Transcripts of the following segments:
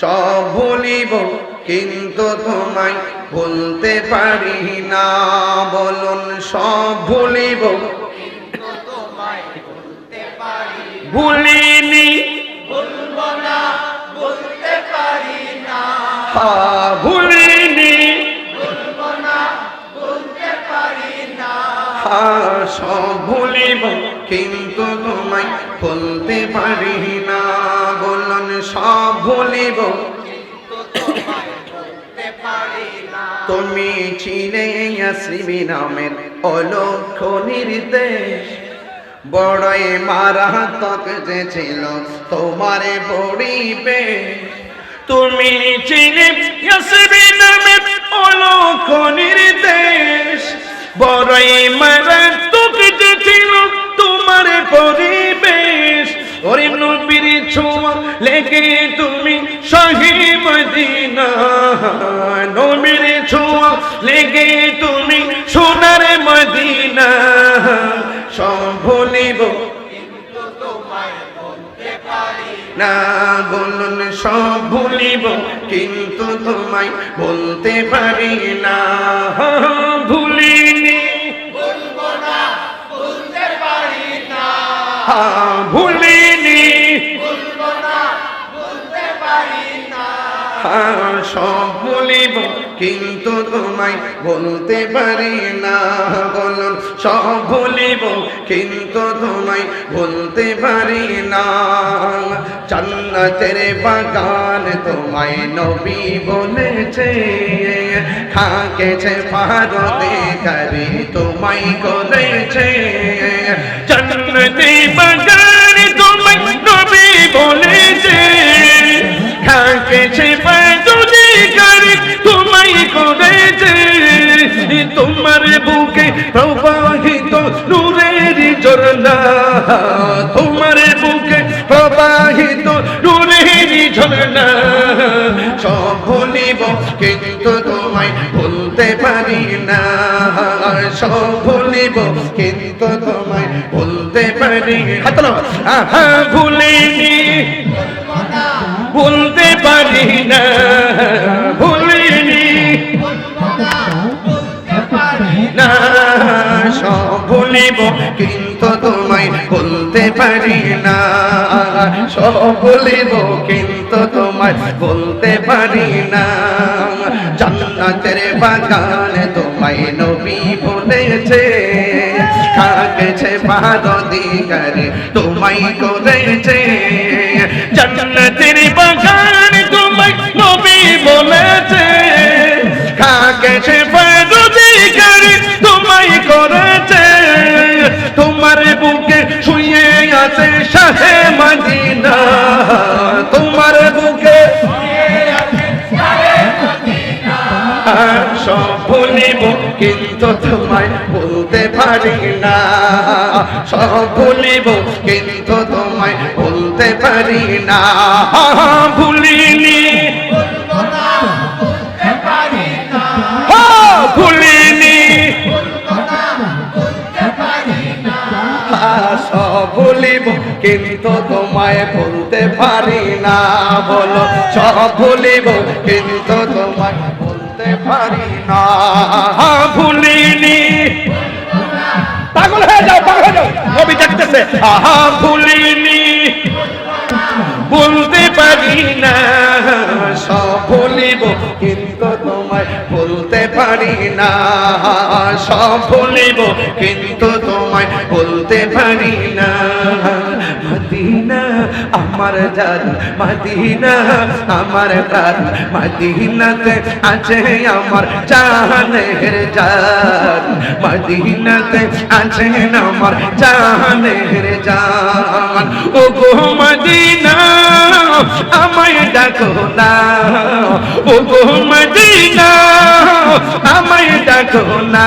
সব ভুলিব কিন্তু তোমায় ভুলতে পারি না। বলুন সব ভুলিব ভুলিনি। হ্যাঁ, ভুলিনি। হ্যাঁ, সব ভুলিব কিন্তু তোমায় ভুলতে পারি না। সব তুমি ছিলে আসিবি নামের অলক্ষ নির্দেশ। বড়ই মারাত্মক যে ছিল তোমার পরিবেশ। তুমি চিনে আসবি নামে অলক্ষ নির্দেশ। বড়ই মারাত্মক যে ছিল তোমার পরিবেশ। ওরে নবীর ছোঁয়া লেগে তুমি শাহী মদিনা। নবীর ছোঁয়া লেগে তুমি সোনার মদিনা। সব ভুলিব না বলুন সব ভুলিব কিন্তু তোমায় বলতে পারি না। ভুলিনি ভুলিনি হ্যাঁ, সব ভুলিব কিন্তু তোমায় বলতে পারি না, বলুন। সব ভুলিব কিন্তু তোমায় বলতে পারি না। জান্নাতের বাগান তোমায় নবী বলেছে খাকেছে পারদে করে তোমায় করেছে। জান্নাতে বাগান তোমায় নবী বলেছে। পারদে করে? তোমায় করেছে। তোমার বুকে প্রবাহিত নূরের ঝরনা। তোমার বুকে প্রবাহিত নূরের ঝরনা। সব ভুলিব কিন্তু তোমায় ভুলতে পারি না। সব ভুলিব কিন্তু তোমায় ভুলতে পারি ভুলিনি ভুলতে পারি না, ভুলিনি। না, সব ভুলিব, কিন্তু তোমায় ভুলতে পারি না। সব ভুলিব, কিন্তু তোমায় বলতে পারি না। জান্নাতের বাগান তোমায় নবী বলেছে খাকেছে পারদি করে তোমায় করেছে। জান্নাতের বাগান তোমায় নবী বলেছে খাকেছে পারদি সব ভুলিব কিন্তু তোমায় বলতে পারি না। সব ভুলিব কিন্তু তোমায় বলতে পারি না। ভুলিনি। ভুলিনি। সব ভুলিব কিন্তু তোমায় বলতে পারি না। বলো সব ভুলিব কিন্তু তোমায় বলতে পারি না। ভুলিনি। পাগল হয়ে যাও, পাগল হয়ে যাও। নবী দেখতেছে। আহা, ভুলিনি। বলতে পারি না। বলতে পারি না। সব ভুলিব, কিন্তু তোমায় বলতে পারি না। মদিনা, আমার জান, মদিনা, আমার প্রাণ, মদিনাতে আছে আমার জানের জান। মদিনাতে আছে আমার জানের জান। ও গো মদিনা আমায় ডাকো না। ও গো মদিনা, আমায় ডাকো না।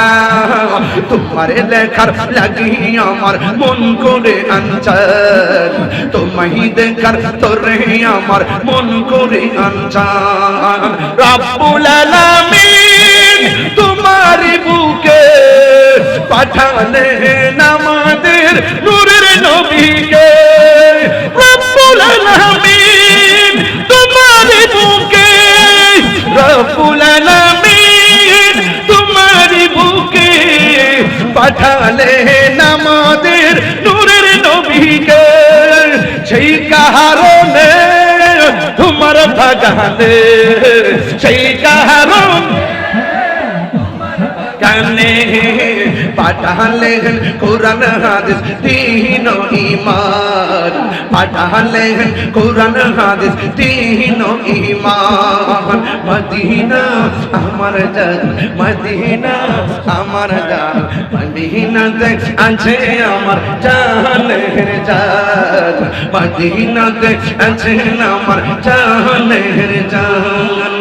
তোমার লেখার লাগি আমার মন করে আনচান। তোমায় দেখার তোরে আমার মন করে আনচান। রাব্বুল আলামিন তোমার বুকে পাঠালেন আমাদের নূরের নবীকে। পাঠালেন নামাদের নূরের নবীকে, সেই কাহারণে তোমার বাগানে, সেই কাহারণ কানে পাঠালেন কোরআন হাদিস দিন ইমান পাঠালেন কোরআন হাদিস তিন ইমান মদিনা আমার জান মদিনা আমার জান মদিনাতে আছে আমার জানের জান মদিনাতে আছে আমার জানের জান